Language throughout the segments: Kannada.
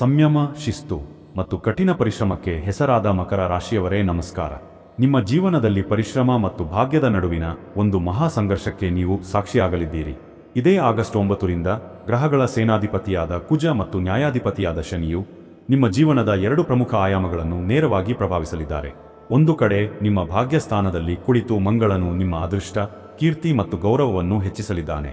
ಸಂಯಮ, ಶಿಸ್ತು ಮತ್ತು ಕಠಿಣ ಪರಿಶ್ರಮಕ್ಕೆ ಹೆಸರಾದ ಮಕರ ರಾಶಿಯವರೇ ನಮಸ್ಕಾರ. ನಿಮ್ಮ ಜೀವನದಲ್ಲಿ ಪರಿಶ್ರಮ ಮತ್ತು ಭಾಗ್ಯದ ನಡುವಿನ ಒಂದು ಮಹಾ ಸಂಘರ್ಷಕ್ಕೆ ನೀವು ಸಾಕ್ಷಿಯಾಗಲಿದ್ದೀರಿ. ಇದೇ ಆಗಸ್ಟ್ ಒಂಬತ್ತರಿಂದ ಗ್ರಹಗಳ ಸೇನಾಧಿಪತಿಯಾದ ಕುಜ ಮತ್ತು ನ್ಯಾಯಾಧಿಪತಿಯಾದ ಶನಿಯು ನಿಮ್ಮ ಜೀವನದ ಎರಡು ಪ್ರಮುಖ ಆಯಾಮಗಳನ್ನು ನೇರವಾಗಿ ಪ್ರಭಾವಿಸಲಿದ್ದಾರೆ. ಒಂದು ಕಡೆ ನಿಮ್ಮ ಭಾಗ್ಯಸ್ಥಾನದಲ್ಲಿ ಕುಳಿತು ಮಂಗಳನು ನಿಮ್ಮ ಅದೃಷ್ಟ, ಕೀರ್ತಿ ಮತ್ತು ಗೌರವವನ್ನು ಹೆಚ್ಚಿಸಲಿದ್ದಾನೆ.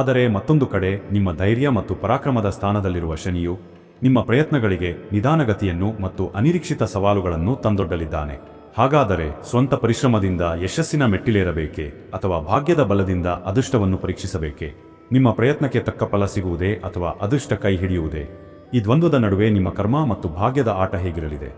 ಆದರೆ ಮತ್ತೊಂದು ಕಡೆ ನಿಮ್ಮ ಧೈರ್ಯ ಮತ್ತು ಪರಾಕ್ರಮದ ಸ್ಥಾನದಲ್ಲಿರುವ ಶನಿಯು ನಿಮ್ಮ ಪ್ರಯತ್ನಗಳಿಗೆ ನಿಧಾನಗತಿಯನ್ನು ಮತ್ತು ಅನಿರೀಕ್ಷಿತ ಸವಾಲುಗಳನ್ನು ತಂದೊಡ್ಡಲಿದ್ದಾನೆ. ಹಾಗಾದರೆ ಸ್ವಂತ ಪರಿಶ್ರಮದಿಂದ ಯಶಸ್ಸಿನ ಮೆಟ್ಟಿಲೇರಬೇಕೆ ಅಥವಾ ಭಾಗ್ಯದ ಬಲದಿಂದ ಅದೃಷ್ಟವನ್ನು ಪರೀಕ್ಷಿಸಬೇಕೆ? ನಿಮ್ಮ ಪ್ರಯತ್ನಕ್ಕೆ ತಕ್ಕ ಫಲ ಸಿಗುವುದೇ ಅಥವಾ ಅದೃಷ್ಟ ಕೈ ಹಿಡಿಯುವುದೇ? ಈ ದ್ವಂದ್ವದ ನಡುವೆ ನಿಮ್ಮ ಕರ್ಮ ಮತ್ತು ಭಾಗ್ಯದ ಆಟ ಹೇಗಿರಲಿದೆ?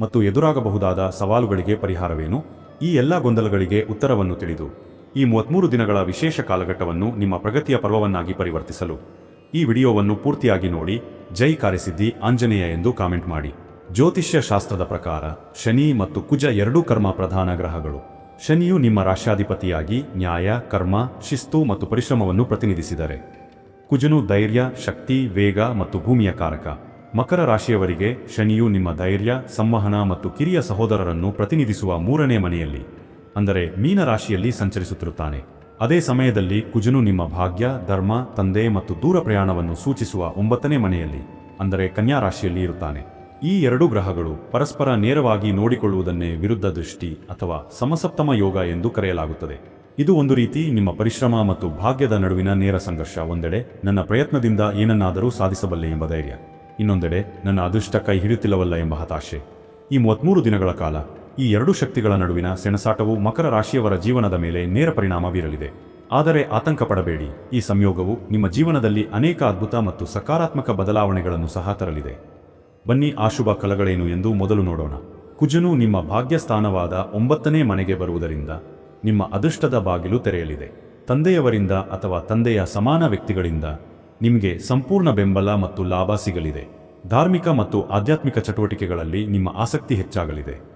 ಮತ್ತು ಎದುರಾಗಬಹುದಾದ ಸವಾಲುಗಳಿಗೆ ಪರಿಹಾರವೇನು? ಈ ಎಲ್ಲ ಗೊಂದಲಗಳಿಗೆ ಉತ್ತರವನ್ನು ತಿಳಿದು, ಈ ಮೂವತ್ಮೂರು ದಿನಗಳ ವಿಶೇಷ ಕಾಲಘಟ್ಟವನ್ನು ನಿಮ್ಮ ಪ್ರಗತಿಯ ಪರ್ವವನ್ನಾಗಿ ಪರಿವರ್ತಿಸಲು. ಈ ವಿಡಿಯೋವನ್ನು ಪೂರ್ತಿಯಾಗಿ ನೋಡಿ. ಜೈ ಕಾರ್ಯಸಿದ್ಧಿ ಆಂಜನೇಯ ಎಂದು ಕಾಮೆಂಟ್ ಮಾಡಿ. ಜ್ಯೋತಿಷ್ಯ ಶಾಸ್ತ್ರದ ಪ್ರಕಾರ ಶನಿ ಮತ್ತು ಕುಜ ಎರಡೂ ಕರ್ಮ ಪ್ರಧಾನ ಗ್ರಹಗಳು. ಶನಿಯು ನಿಮ್ಮ ರಾಶ್ಯಾಧಿಪತಿಯಾಗಿ ನ್ಯಾಯ, ಕರ್ಮ, ಶಿಸ್ತು ಮತ್ತು ಪರಿಶ್ರಮವನ್ನು ಪ್ರತಿನಿಧಿಸಿದರೆ. ಕುಜನು ಧೈರ್ಯ, ಶಕ್ತಿ, ವೇಗ ಮತ್ತು ಭೂಮಿಯ ಕಾರಕ. ಮಕರ ರಾಶಿಯವರಿಗೆ ಶನಿಯು ನಿಮ್ಮ ಧೈರ್ಯ, ಸಂವಹನ ಮತ್ತು ಕಿರಿಯ ಸಹೋದರರನ್ನು ಪ್ರತಿನಿಧಿಸುವ ಮೂರನೇ ಮನೆಯಲ್ಲಿ. ಅಂದರೆ ಮೀನ ರಾಶಿಯಲ್ಲಿ ಸಂಚರಿಸುತ್ತಿರುತ್ತಾನೆ. ಅದೇ ಸಮಯದಲ್ಲಿ ಕುಜನು ನಿಮ್ಮ ಭಾಗ್ಯ, ಧರ್ಮ, ತಂದೆ ಮತ್ತು ದೂರ ಪ್ರಯಾಣವನ್ನು ಸೂಚಿಸುವ ಒಂಬತ್ತನೇ ಮನೆಯಲ್ಲಿ, ಅಂದರೆ ಕನ್ಯಾ ರಾಶಿಯಲ್ಲಿ ಇರುತ್ತಾನೆ. ಈ ಎರಡು ಗ್ರಹಗಳು ಪರಸ್ಪರ ನೇರವಾಗಿ ನೋಡಿಕೊಳ್ಳುವುದನ್ನೇ ವಿರುದ್ಧ ದೃಷ್ಟಿ ಅಥವಾ ಸಮಸಪ್ತಮ ಯೋಗ ಎಂದು ಕರೆಯಲಾಗುತ್ತದೆ. ಇದು ಒಂದು ರೀತಿ ನಿಮ್ಮ ಪರಿಶ್ರಮ ಮತ್ತು ಭಾಗ್ಯದ ನಡುವಿನ ನೇರ ಸಂಘರ್ಷ. ಒಂದೆಡೆ, ನನ್ನ ಪ್ರಯತ್ನದಿಂದ ಏನನ್ನಾದರೂ ಸಾಧಿಸಬಲ್ಲೆ ಎಂಬ ಧೈರ್ಯ. ಇನ್ನೊಂದೆಡೆ, ನನ್ನ ಅದೃಷ್ಟ ಕೈ ಹಿಡಿಯುತ್ತಿಲ್ಲವಲ್ಲ ಎಂಬ ಹತಾಶೆ. ಈ ಮೂವತ್ಮೂರು ದಿನಗಳ ಕಾಲ ಈ ಎರಡು ಶಕ್ತಿಗಳ ನಡುವಿನ ಸೆಣಸಾಟವು ಮಕರ ರಾಶಿಯವರ ಜೀವನದ ಮೇಲೆ ನೇರ ಪರಿಣಾಮ ಬೀರಲಿದೆ. ಆದರೆ ಆತಂಕ ಪಡಬೇಡಿ ಈ ಸಂಯೋಗವು ನಿಮ್ಮ ಜೀವನದಲ್ಲಿ ಅನೇಕ ಅದ್ಭುತ ಮತ್ತು ಸಕಾರಾತ್ಮಕ ಬದಲಾವಣೆಗಳನ್ನು ಸಹ ತರಲಿದೆ. ಬನ್ನಿ, ಆ ಶುಭ ಕಲಗಳೇನು ಎಂದು ಮೊದಲು ನೋಡೋಣ. ಕುಜನು ನಿಮ್ಮ ಭಾಗ್ಯಸ್ಥಾನವಾದ ಒಂಬತ್ತನೇ ಮನೆಗೆ ಬರುವುದರಿಂದ ನಿಮ್ಮ ಅದೃಷ್ಟದ ಬಾಗಿಲು ತೆರೆಯಲಿದೆ. ತಂದೆಯವರಿಂದ ಅಥವಾ ತಂದೆಯ ಸಮಾನ ವ್ಯಕ್ತಿಗಳಿಂದ ನಿಮಗೆ ಸಂಪೂರ್ಣ ಬೆಂಬಲ ಮತ್ತು ಲಾಭ ಸಿಗಲಿದೆ. ಧಾರ್ಮಿಕ ಮತ್ತು ಆಧ್ಯಾತ್ಮಿಕ ಚಟುವಟಿಕೆಗಳಲ್ಲಿ ನಿಮ್ಮ ಆಸಕ್ತಿ ಹೆಚ್ಚಾಗಲಿದೆ.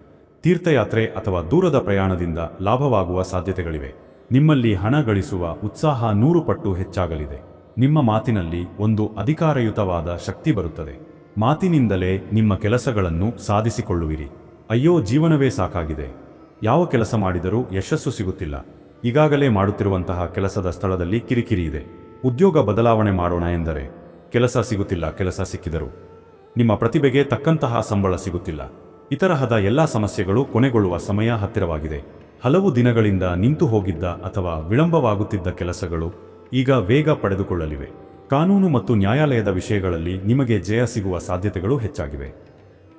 ತೀರ್ಥಯಾತ್ರೆ ಅಥವಾ ದೂರದ ಪ್ರಯಾಣದಿಂದ ಲಾಭವಾಗುವ ಸಾಧ್ಯತೆಗಳಿವೆ. ನಿಮ್ಮಲ್ಲಿ ಹಣ ಗಳಿಸುವ ಉತ್ಸಾಹ ನೂರು ಪಟ್ಟು ಹೆಚ್ಚಾಗಲಿದೆ. ನಿಮ್ಮ ಮಾತಿನಲ್ಲಿ ಒಂದು ಅಧಿಕಾರಯುತವಾದ ಶಕ್ತಿ ಬರುತ್ತದೆ. ಮಾತಿನಿಂದಲೇ ನಿಮ್ಮ ಕೆಲಸಗಳನ್ನು ಸಾಧಿಸಿಕೊಳ್ಳುವಿರಿ. ಅಯ್ಯೋ, ಜೀವನವೇ ಸಾಕಾಗಿದೆ. ಯಾವ ಕೆಲಸ ಮಾಡಿದರೂ ಯಶಸ್ಸು ಸಿಗುತ್ತಿಲ್ಲ. ಈಗಾಗಲೇ ಮಾಡುತ್ತಿರುವಂತಹ ಕೆಲಸದ ಸ್ಥಳದಲ್ಲಿ ಕಿರಿಕಿರಿ ಇದೆ. ಉದ್ಯೋಗ ಬದಲಾವಣೆ ಮಾಡೋಣ ಎಂದರೆ, ಕೆಲಸ ಸಿಗುತ್ತಿಲ್ಲ, ಕೆಲಸ ಸಿಕ್ಕಿದರು. ನಿಮ್ಮ ಪ್ರತಿಭೆಗೆ ತಕ್ಕಂತಹ ಸಂಬಳ ಸಿಗುತ್ತಿಲ್ಲ. ಇತರಹದ ಎಲ್ಲ ಸಮಸ್ಯೆಗಳು ಕೊನೆಗೊಳ್ಳುವ ಸಮಯ ಹತ್ತಿರವಾಗಿದೆ. ಹಲವು ದಿನಗಳಿಂದ ನಿಂತು ಹೋಗಿದ್ದ ಅಥವಾ ವಿಳಂಬವಾಗುತ್ತಿದ್ದ ಕೆಲಸಗಳು ಈಗ ವೇಗ ಪಡೆದುಕೊಳ್ಳಲಿವೆ. ಕಾನೂನು ಮತ್ತು ನ್ಯಾಯಾಲಯದ ವಿಷಯಗಳಲ್ಲಿ ನಿಮಗೆ ಜಯ ಸಿಗುವ ಸಾಧ್ಯತೆಗಳು ಹೆಚ್ಚಾಗಿವೆ.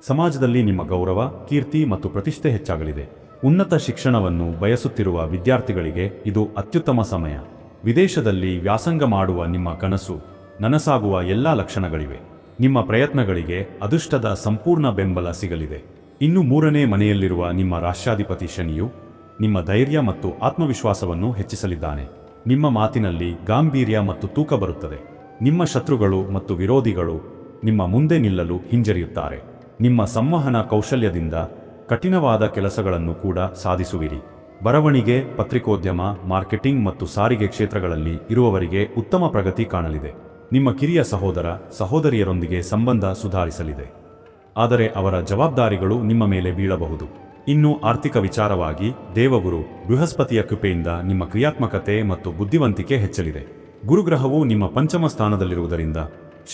ಸಮಾಜದಲ್ಲಿ ನಿಮ್ಮ ಗೌರವ, ಕೀರ್ತಿ ಮತ್ತು ಪ್ರತಿಷ್ಠೆ ಹೆಚ್ಚಾಗಲಿದೆ. ಉನ್ನತ ಶಿಕ್ಷಣವನ್ನು ಬಯಸುತ್ತಿರುವ ವಿದ್ಯಾರ್ಥಿಗಳಿಗೆ ಇದು ಅತ್ಯುತ್ತಮ ಸಮಯ. ವಿದೇಶದಲ್ಲಿ ವ್ಯಾಸಂಗ ಮಾಡುವ ನಿಮ್ಮ ಕನಸು, ನನಸಾಗುವ ಎಲ್ಲ ಲಕ್ಷಣಗಳಿವೆ. ನಿಮ್ಮ ಪ್ರಯತ್ನಗಳಿಗೆ ಅದೃಷ್ಟದ ಸಂಪೂರ್ಣ ಬೆಂಬಲ ಸಿಗಲಿದೆ. ಇನ್ನು ಮೂರನೇ ಮನೆಯಲ್ಲಿರುವ ನಿಮ್ಮ ರಾಷ್ಟ್ರಾಧಿಪತಿ ಶನಿಯು ನಿಮ್ಮ ಧೈರ್ಯ ಮತ್ತು ಆತ್ಮವಿಶ್ವಾಸವನ್ನು ಹೆಚ್ಚಿಸಲಿದ್ದಾನೆ. ನಿಮ್ಮ ಮಾತಿನಲ್ಲಿ ಗಾಂಭೀರ್ಯ ಮತ್ತು ತೂಕ ಬರುತ್ತದೆ. ನಿಮ್ಮ ಶತ್ರುಗಳು ಮತ್ತು ವಿರೋಧಿಗಳು ನಿಮ್ಮ ಮುಂದೆ ನಿಲ್ಲಲು ಹಿಂಜರಿಯುತ್ತಾರೆ. ನಿಮ್ಮ ಸಂವಹನ ಕೌಶಲ್ಯದಿಂದ ಕಠಿಣವಾದ ಕೆಲಸಗಳನ್ನು ಕೂಡ ಸಾಧಿಸುವಿರಿ. ಬರವಣಿಗೆ, ಪತ್ರಿಕೋದ್ಯಮ, ಮಾರ್ಕೆಟಿಂಗ್ ಮತ್ತು ಸಾರಿಗೆ ಕ್ಷೇತ್ರಗಳಲ್ಲಿ ಇರುವವರಿಗೆ ಉತ್ತಮ ಪ್ರಗತಿ ಕಾಣಲಿದೆ. ನಿಮ್ಮ ಕಿರಿಯ ಸಹೋದರ, ಸಹೋದರಿಯರೊಂದಿಗೆ ಸಂಬಂಧ ಸುಧಾರಿಸಲಿದೆ. ಆದರೆ ಅವರ ಜವಾಬ್ದಾರಿಗಳು ನಿಮ್ಮ ಮೇಲೆ ಬೀಳಬಹುದು. ಇನ್ನು ಆರ್ಥಿಕ ವಿಚಾರವಾಗಿ, ದೇವಗುರು ಬೃಹಸ್ಪತಿಯ ಕೃಪೆಯಿಂದ ನಿಮ್ಮ ಕ್ರಿಯಾತ್ಮಕತೆ ಮತ್ತು ಬುದ್ಧಿವಂತಿಕೆ ಹೆಚ್ಚಲಿದೆ. ಗುರುಗ್ರಹವು ನಿಮ್ಮ ಪಂಚಮ ಸ್ಥಾನದಲ್ಲಿರುವುದರಿಂದ,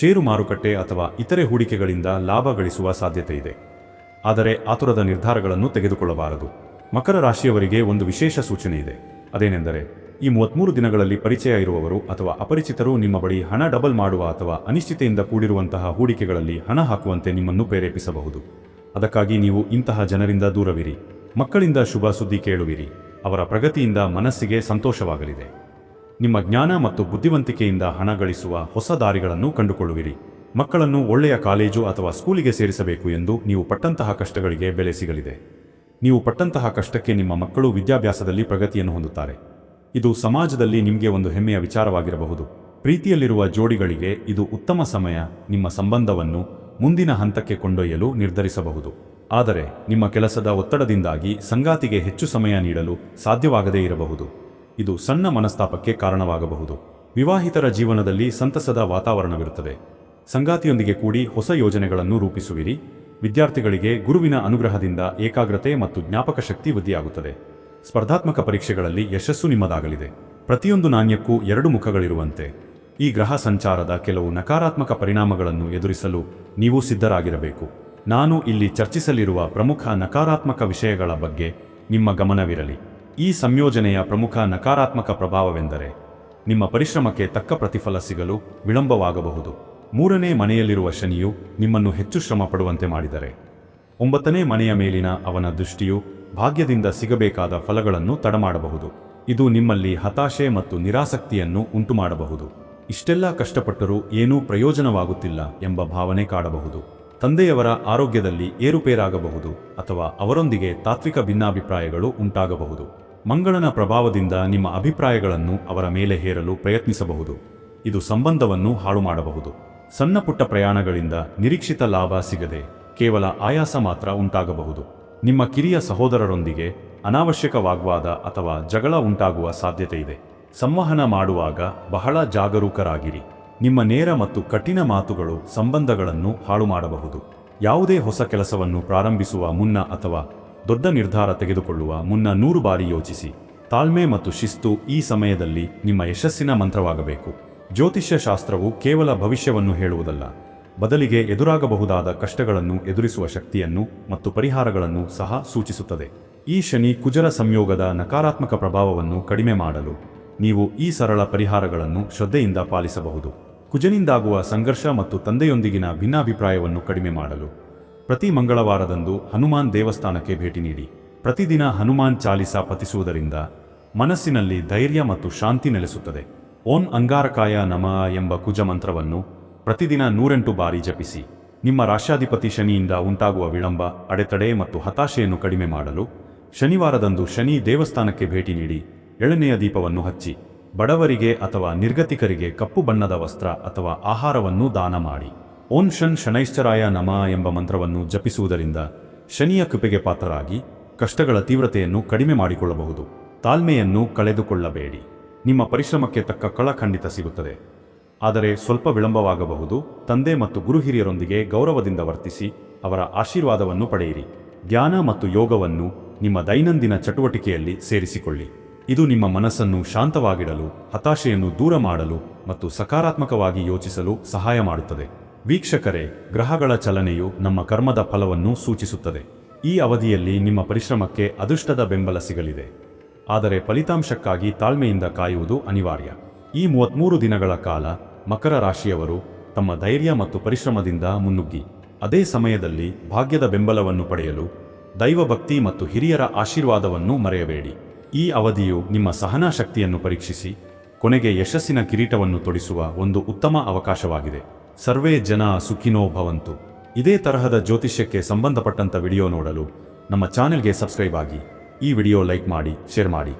ಷೇರು ಮಾರುಕಟ್ಟೆ ಅಥವಾ ಇತರೆ ಹೂಡಿಕೆಗಳಿಂದ ಲಾಭ ಗಳಿಸುವ ಸಾಧ್ಯತೆ ಇದೆ. ಆದರೆ ಆತುರದ ನಿರ್ಧಾರಗಳನ್ನು ತೆಗೆದುಕೊಳ್ಳಬಾರದು. ಮಕರ ರಾಶಿಯವರಿಗೆ ಒಂದು ವಿಶೇಷ ಸೂಚನೆ ಇದೆ. ಅದೇನೆಂದರೆ ಈ ಮೂವತ್ಮೂರು ದಿನಗಳಲ್ಲಿ ಪರಿಚಯ ಇರುವವರು ಅಥವಾ ಅಪರಿಚಿತರು ನಿಮ್ಮ ಬಳಿ ಹಣ ಡಬಲ್ ಮಾಡುವ ಅಥವಾ ಅನಿಶ್ಚಿತೆಯಿಂದ ಕೂಡಿರುವಂತಹ ಹೂಡಿಕೆಗಳಲ್ಲಿ ಹಣ ಹಾಕುವಂತೆ ನಿಮ್ಮನ್ನು ಪ್ರೇರೇಪಿಸಬಹುದು. ಅದಕ್ಕಾಗಿ ನೀವು ಇಂತಹ ಜನರಿಂದ ದೂರವಿರಿ. ಮಕ್ಕಳಿಂದ ಶುಭ ಸುದ್ದಿ ಕೇಳುವಿರಿ. ಅವರ ಪ್ರಗತಿಯಿಂದ ಮನಸ್ಸಿಗೆ ಸಂತೋಷವಾಗಲಿದೆ. ನಿಮ್ಮ ಜ್ಞಾನ ಮತ್ತು ಬುದ್ಧಿವಂತಿಕೆಯಿಂದ ಹಣ ಗಳಿಸುವ ಹೊಸ ದಾರಿಗಳನ್ನು ಕಂಡುಕೊಳ್ಳುವಿರಿ. ಮಕ್ಕಳನ್ನು ಒಳ್ಳೆಯ ಕಾಲೇಜು ಅಥವಾ ಸ್ಕೂಲಿಗೆ ಸೇರಿಸಬೇಕು ಎಂದು ನೀವು ಪಟ್ಟಂತಹ ಕಷ್ಟಗಳಿಗೆ ಬೆಲೆ ಸಿಗಲಿದೆ. ನೀವು ಪಟ್ಟಂತಹ ಕಷ್ಟಕ್ಕೆ ನಿಮ್ಮ ಮಕ್ಕಳು ವಿದ್ಯಾಭ್ಯಾಸದಲ್ಲಿ ಪ್ರಗತಿಯನ್ನು ಹೊಂದುತ್ತಾರೆ. ಇದು ಸಮಾಜದಲ್ಲಿ ನಿಮಗೆ ಒಂದು ಹೆಮ್ಮೆಯ ವಿಚಾರವಾಗಿರಬಹುದು. ಪ್ರೀತಿಯಲ್ಲಿರುವ ಜೋಡಿಗಳಿಗೆ ಇದು ಉತ್ತಮ ಸಮಯ, ನಿಮ್ಮ ಸಂಬಂಧವನ್ನು ಮುಂದಿನ ಹಂತಕ್ಕೆ ಕೊಂಡೊಯ್ಯಲು ನಿರ್ಧರಿಸಬಹುದು. ಆದರೆ, ನಿಮ್ಮ ಕೆಲಸದ ಒತ್ತಡದಿಂದಾಗಿ ಸಂಗಾತಿಗೆ ಹೆಚ್ಚು ಸಮಯ ನೀಡಲು ಸಾಧ್ಯವಾಗದೇ ಇರಬಹುದು. ಇದು ಸಣ್ಣ ಮನಸ್ತಾಪಕ್ಕೆ ಕಾರಣವಾಗಬಹುದು. ವಿವಾಹಿತರ ಜೀವನದಲ್ಲಿ ಸಂತಸದ ವಾತಾವರಣವಿರುತ್ತದೆ. ಸಂಗಾತಿಯೊಂದಿಗೆ ಕೂಡಿ ಹೊಸ ಯೋಜನೆಗಳನ್ನು ರೂಪಿಸುವಿರಿ. ವಿದ್ಯಾರ್ಥಿಗಳಿಗೆ ಗುರುವಿನ ಅನುಗ್ರಹದಿಂದ ಏಕಾಗ್ರತೆ ಮತ್ತು ಜ್ಞಾಪಕ ಶಕ್ತಿ ವೃದ್ಧಿಯಾಗುತ್ತದೆ. ಸ್ಪರ್ಧಾತ್ಮಕ ಪರೀಕ್ಷೆಗಳಲ್ಲಿ ಯಶಸ್ಸು ನಿಮ್ಮದಾಗಲಿದೆ. ಪ್ರತಿಯೊಂದು ನಾಣ್ಯಕ್ಕೂ ಎರಡು ಮುಖಗಳಿರುವಂತೆ. ಈ ಗ್ರಹ ಸಂಚಾರದ ಕೆಲವು ನಕಾರಾತ್ಮಕ ಪರಿಣಾಮಗಳನ್ನು ಎದುರಿಸಲು ನೀವು ಸಿದ್ಧರಾಗಿರಬೇಕು. ನಾನು ಇಲ್ಲಿ ಚರ್ಚಿಸಲಿರುವ ಪ್ರಮುಖ ನಕಾರಾತ್ಮಕ ವಿಷಯಗಳ ಬಗ್ಗೆ ನಿಮ್ಮ ಗಮನವಿರಲಿ. ಈ ಸಂಯೋಜನೆಯ ಪ್ರಮುಖ ನಕಾರಾತ್ಮಕ ಪ್ರಭಾವವೆಂದರೆ, ನಿಮ್ಮ ಪರಿಶ್ರಮಕ್ಕೆ ತಕ್ಕ ಪ್ರತಿಫಲ ಸಿಗಲು ವಿಳಂಬವಾಗಬಹುದು. ಮೂರನೇ ಮನೆಯಲ್ಲಿರುವ ಶನಿಯು ನಿಮ್ಮನ್ನು ಹೆಚ್ಚು ಶ್ರಮ ಪಡುವಂತೆ ಮಾಡಿದರೆ. ಒಂಬತ್ತನೇ ಮನೆಯ ಮೇಲಿನ ಅವನ ದೃಷ್ಟಿಯು ಭಾಗ್ಯದಿಂದ ಸಿಗಬೇಕಾದ ಫಲಗಳನ್ನು ತಡಮಾಡಬಹುದು. ಇದು ನಿಮ್ಮಲ್ಲಿ ಹತಾಶೆ ಮತ್ತು ನಿರಾಸಕ್ತಿಯನ್ನು ಉಂಟುಮಾಡಬಹುದು. ಇಷ್ಟೆಲ್ಲ ಕಷ್ಟಪಟ್ಟರೂ ಏನೂ ಪ್ರಯೋಜನವಾಗುತ್ತಿಲ್ಲ ಎಂಬ ಭಾವನೆ ಕಾಡಬಹುದು. ತಂದೆಯವರ ಆರೋಗ್ಯದಲ್ಲಿ ಏರುಪೇರಾಗಬಹುದು ಅಥವಾ ಅವರೊಂದಿಗೆ ತಾತ್ವಿಕ ಭಿನ್ನಾಭಿಪ್ರಾಯಗಳು ಉಂಟಾಗಬಹುದು. ಮಂಗಳನ ಪ್ರಭಾವದಿಂದ ನಿಮ್ಮ ಅಭಿಪ್ರಾಯಗಳನ್ನು ಅವರ ಮೇಲೆ ಹೇರಲು ಪ್ರಯತ್ನಿಸಬಹುದು. ಇದು ಸಂಬಂಧವನ್ನು ಹಾಳು ಮಾಡಬಹುದು ಸಣ್ಣಪುಟ್ಟ ಪ್ರಯಾಣಗಳಿಂದ ನಿರೀಕ್ಷಿತ ಲಾಭ ಸಿಗದೆ ಕೇವಲ ಆಯಾಸ ಮಾತ್ರ ಉಂಟಾಗಬಹುದು. ನಿಮ್ಮ ಕಿರಿಯ ಸಹೋದರರೊಂದಿಗೆ ಅನಾವಶ್ಯಕ ವಾಗ್ವಾದ ಅಥವಾ ಜಗಳ ಉಂಟಾಗುವ ಸಾಧ್ಯತೆ ಇದೆ. ಸಂವಹನ ಮಾಡುವಾಗ ಬಹಳ ಜಾಗರೂಕರಾಗಿರಿ. ನಿಮ್ಮ ನೇರ ಮತ್ತು ಕಠಿಣ ಮಾತುಗಳು ಸಂಬಂಧಗಳನ್ನು ಹಾಳು ಮಾಡಬಹುದು ಯಾವುದೇ ಹೊಸ ಕೆಲಸವನ್ನು ಪ್ರಾರಂಭಿಸುವ ಮುನ್ನ ಅಥವಾ ದೊಡ್ಡ ನಿರ್ಧಾರ ತೆಗೆದುಕೊಳ್ಳುವ ಮುನ್ನ ನೂರು ಬಾರಿ ಯೋಚಿಸಿ. ತಾಳ್ಮೆ ಮತ್ತು ಶಿಸ್ತು ಈ ಸಮಯದಲ್ಲಿ ನಿಮ್ಮ ಯಶಸ್ಸಿನ ಮಂತ್ರವಾಗಬೇಕು. ಜ್ಯೋತಿಷ್ಯ ಶಾಸ್ತ್ರವು ಕೇವಲ ಭವಿಷ್ಯವನ್ನು ಹೇಳುವುದಲ್ಲ. ಬದಲಿಗೆ ಎದುರಾಗಬಹುದಾದ ಕಷ್ಟಗಳನ್ನು ಎದುರಿಸುವ ಶಕ್ತಿಯನ್ನು ಮತ್ತು ಪರಿಹಾರಗಳನ್ನು ಸಹ ಸೂಚಿಸುತ್ತದೆ. ಈ ಶನಿ ಕುಜರ ಸಂಯೋಗದ ನಕಾರಾತ್ಮಕ ಪ್ರಭಾವವನ್ನು ಕಡಿಮೆ ಮಾಡಲು ನೀವು ಈ ಸರಳ ಪರಿಹಾರಗಳನ್ನು ಶ್ರದ್ಧೆಯಿಂದ ಪಾಲಿಸಬಹುದು. ಕುಜನಿಂದಾಗುವ ಸಂಘರ್ಷ ಮತ್ತು ತಂದೆಯೊಂದಿಗಿನ ಭಿನ್ನಾಭಿಪ್ರಾಯವನ್ನು ಕಡಿಮೆ ಮಾಡಲು ಪ್ರತಿ ಮಂಗಳವಾರದಂದು ಹನುಮಾನ್ ದೇವಸ್ಥಾನಕ್ಕೆ ಭೇಟಿ ನೀಡಿ. ಪ್ರತಿದಿನ ಹನುಮಾನ್ ಚಾಲಿಸ ಪತಿಸುವುದರಿಂದ ಮನಸ್ಸಿನಲ್ಲಿ ಧೈರ್ಯ ಮತ್ತು ಶಾಂತಿ ನೆಲೆಸುತ್ತದೆ. ಓಂ ಅಂಗಾರಕಾಯ ನಮ ಎಂಬ ಕುಜ ಮಂತ್ರವನ್ನು ಪ್ರತಿದಿನ ನೂರೆಂಟು ಬಾರಿ ಜಪಿಸಿ. ನಿಮ್ಮ ರಾಷ್ಟ್ರಾಧಿಪತಿ ಶನಿಯಿಂದ ಉಂಟಾಗುವ ವಿಳಂಬ, ಅಡೆತಡೆ ಮತ್ತು ಹತಾಶೆಯನ್ನು ಕಡಿಮೆ ಮಾಡಲು ಶನಿವಾರದಂದು ಶನಿ ದೇವಸ್ಥಾನಕ್ಕೆ ಭೇಟಿ ನೀಡಿ ಎಳನೆಯ ದೀಪವನ್ನು ಹಚ್ಚಿ, ಬಡವರಿಗೆ ಅಥವಾ ನಿರ್ಗತಿಕರಿಗೆ ಕಪ್ಪು ಬಣ್ಣದ ವಸ್ತ್ರ ಅಥವಾ ಆಹಾರವನ್ನು ದಾನ ಮಾಡಿ. ಓಂ ಶನ್ ಶನೈಶ್ಚರಾಯ ನಮ ಎಂಬ ಮಂತ್ರವನ್ನು ಜಪಿಸುವುದರಿಂದ ಶನಿಯ ಕೃಪೆಗೆ ಪಾತ್ರರಾಗಿ ಕಷ್ಟಗಳ ತೀವ್ರತೆಯನ್ನು ಕಡಿಮೆ ಮಾಡಿಕೊಳ್ಳಬಹುದು. ತಾಳ್ಮೆಯನ್ನು ಕಳೆದುಕೊಳ್ಳಬೇಡಿ. ನಿಮ್ಮ ಪರಿಶ್ರಮಕ್ಕೆ ತಕ್ಕ ಕಳ ಖಂಡಿತ ಸಿಗುತ್ತದೆ. ಆದರೆ ಸ್ವಲ್ಪ ವಿಳಂಬವಾಗಬಹುದು. ತಂದೆ ಮತ್ತು ಗುರು ಹಿರಿಯರೊಂದಿಗೆ ಗೌರವದಿಂದ ವರ್ತಿಸಿ ಅವರ ಆಶೀರ್ವಾದವನ್ನು ಪಡೆಯಿರಿ. ಧ್ಯಾನ ಮತ್ತು ಯೋಗವನ್ನು ನಿಮ್ಮ ದೈನಂದಿನ ಚಟುವಟಿಕೆಯಲ್ಲಿ ಸೇರಿಸಿಕೊಳ್ಳಿ. ಇದು ನಿಮ್ಮ ಮನಸ್ಸನ್ನು ಶಾಂತವಾಗಿಡಲು, ಹತಾಶೆಯನ್ನು ದೂರ ಮಾಡಲು ಮತ್ತು ಸಕಾರಾತ್ಮಕವಾಗಿ ಯೋಚಿಸಲು ಸಹಾಯ ಮಾಡುತ್ತದೆ. ವೀಕ್ಷಕರೇ, ಗ್ರಹಗಳ ಚಲನೆಯು ನಮ್ಮ ಕರ್ಮದ ಫಲವನ್ನು ಸೂಚಿಸುತ್ತದೆ. ಈ ಅವಧಿಯಲ್ಲಿ ನಿಮ್ಮ ಪರಿಶ್ರಮಕ್ಕೆ ಅದೃಷ್ಟದ ಬೆಂಬಲ ಸಿಗಲಿದೆ. ಆದರೆ ಫಲಿತಾಂಶಕ್ಕಾಗಿ ತಾಳ್ಮೆಯಿಂದ ಕಾಯುವುದು ಅನಿವಾರ್ಯ. ಈ ಮೂವತ್ಮೂರು ದಿನಗಳ ಕಾಲ ಮಕರ ರಾಶಿಯವರು ತಮ್ಮ ಧೈರ್ಯ ಮತ್ತು ಪರಿಶ್ರಮದಿಂದ ಮುನ್ನುಗ್ಗಿ. ಅದೇ ಸಮಯದಲ್ಲಿ ಭಾಗ್ಯದ ಬೆಂಬಲವನ್ನು ಪಡೆಯಲು ದೈವಭಕ್ತಿ ಮತ್ತು ಹಿರಿಯರ ಆಶೀರ್ವಾದವನ್ನು ಮರೆಯಬೇಡಿ. ಈ ಅವಧಿಯು ನಿಮ್ಮ ಸಹನಾ ಶಕ್ತಿಯನ್ನು ಪರೀಕ್ಷಿಸಿ, ಕೊನೆಗೆ ಯಶಸ್ಸಿನ ಕಿರೀಟವನ್ನು ತೊಡಿಸುವ ಒಂದು ಉತ್ತಮ ಅವಕಾಶವಾಗಿದೆ. ಸರ್ವೇ ಜನ ಸುಖಿನೋ ಭವಂತು. ಇದೇ ತರಹದ ಜ್ಯೋತಿಷ್ಯಕ್ಕೆ ಸಂಬಂಧಪಟ್ಟಂತ ವಿಡಿಯೋ ನೋಡಲು ನಮ್ಮ ಚಾನೆಲ್ಗೆ ಸಬ್ಸ್ಕ್ರೈಬ್ ಆಗಿ. ಈ ವಿಡಿಯೋ ಲೈಕ್ ಮಾಡಿ, ಶೇರ್ ಮಾಡಿ.